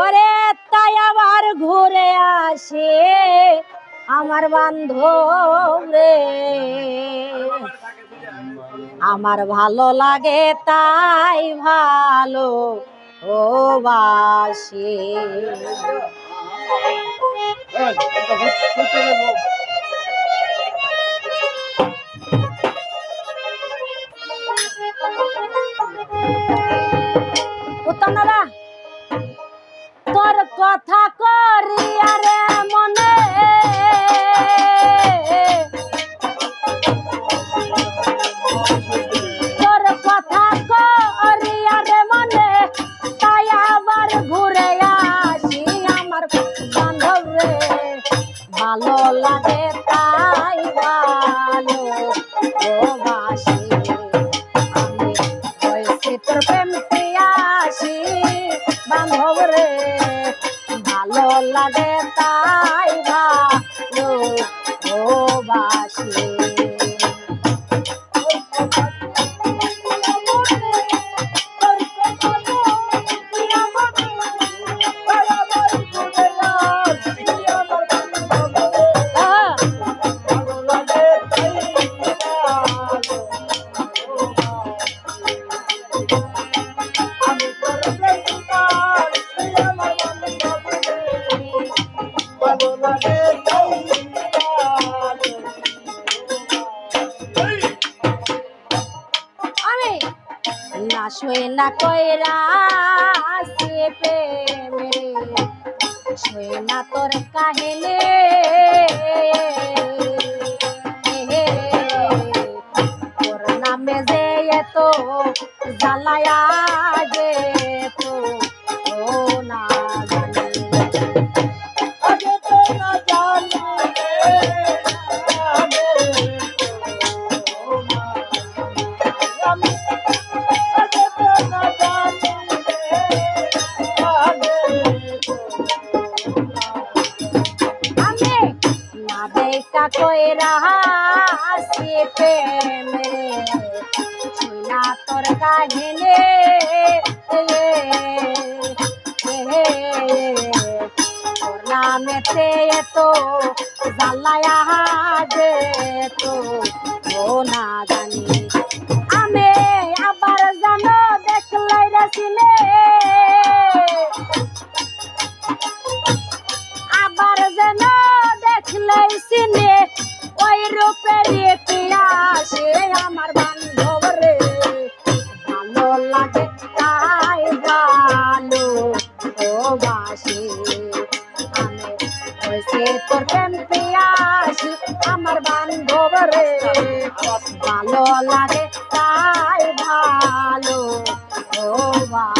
ওরে তাই আবার ঘুরে আসে আমার বান্ধব রে। আমার ভালো লাগে তাই ভালো ও বাসি। তোর কথা শুয়ে না প্রেমে। শুয়ে না তোর কাহিলে। তোর নামে যে এত জ্বালায়া কইরা আসি প্রেমে তোর কাহিলে তোর নামেতে এত জ্বালায়া যে তো ও না জানি আমি আবার জানো দেখলাই রাসিনে আবার যেন দেখলে সিনে ও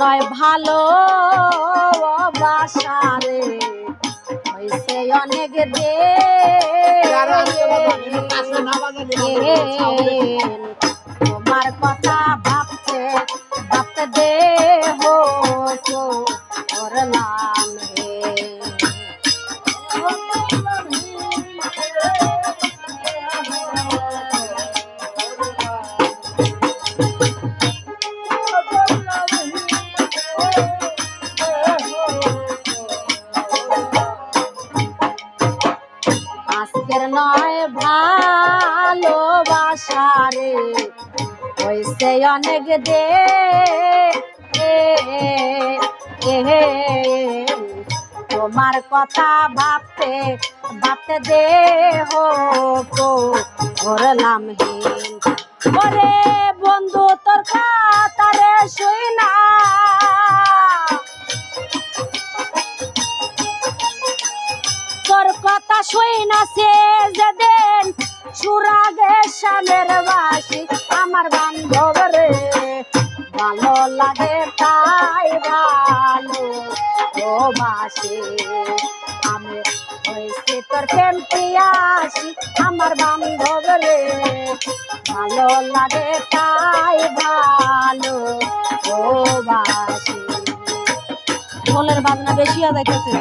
নয় ভালো বাসারে হয়েছে অনেক দে তোমার কথা ভাবতে ভাবতে দে অনেক দে তোমার কথা ভাবতে ভাবতে দে হো করলাম হীন। বন্ধু, তোর কাতারে শুই না। তোর কথা শুই না, সে যেদিন সুরাগে সামের বাসি আমার বান্ধব রে। ভালো লাগে তাই ভালো, ও বাসে আমি হয়েছে তোর প্রেম পিয়াসি, আমার বান্ধব রে। ভালো লাগে তাই ভালো, ও বাসে ঢোলের বাজনা বেশি হয়ে যাইতেছে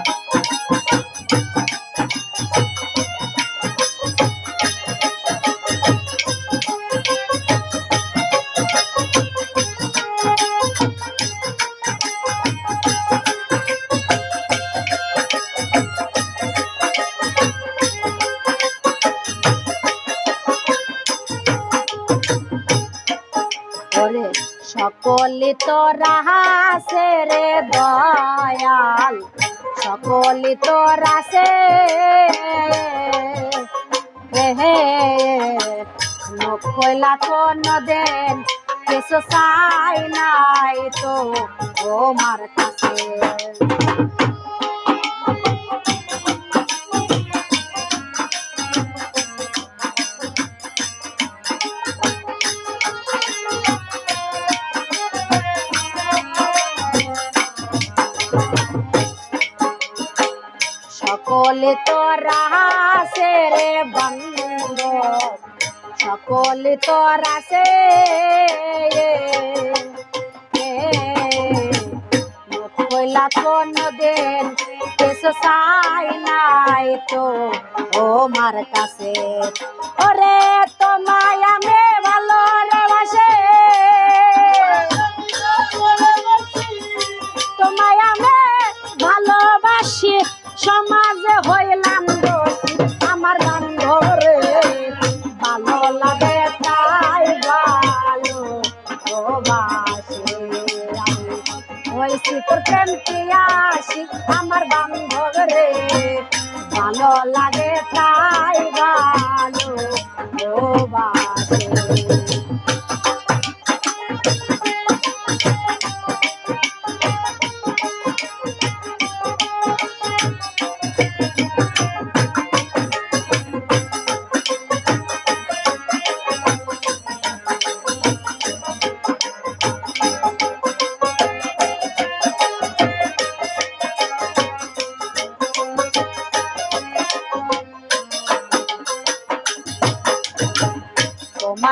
সকলে তোরা হাসে রে দয়াল সকলে তো রাসে হে নকলা তো নদেন কিছু চাই নাই তো ও মার কাছে। তোরা সে রে বন্ধ সকলে তোরা সে নাই তো ও মার কাছে ওরে তোমায় আমি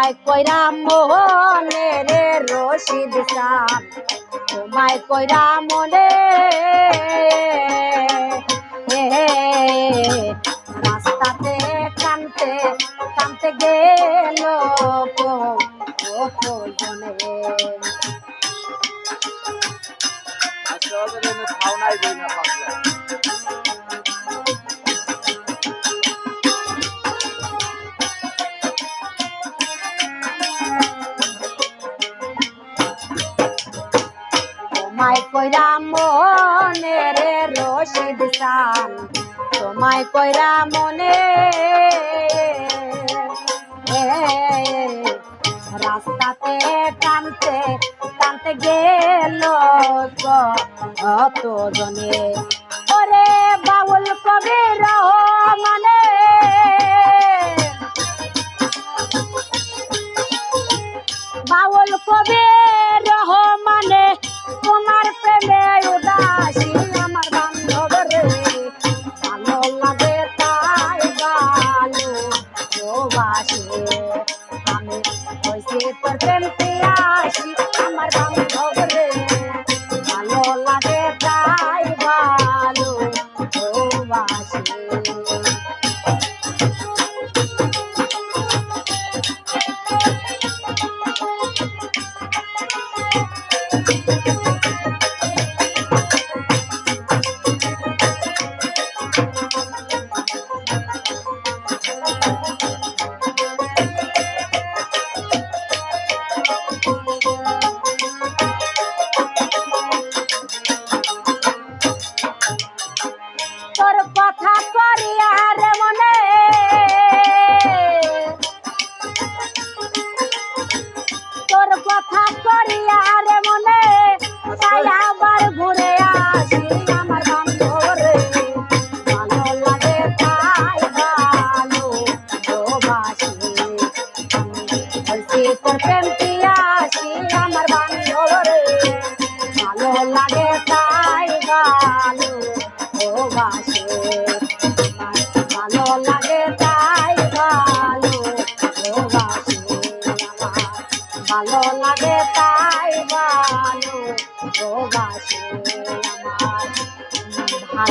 তোমায় কইরা মনে রে রশিদ সাম তোমায় কইরা মনে কইরা মনে রে রশিদ সাম তোমায় কইরা মনে রাস্তাতে টানতে টানতে গেল কত জনে ওরে বাউল কবির মানে বাউল কবি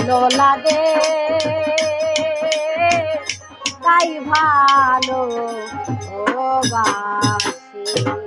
ভালো লাগে। তাই ভালো ও বাসি।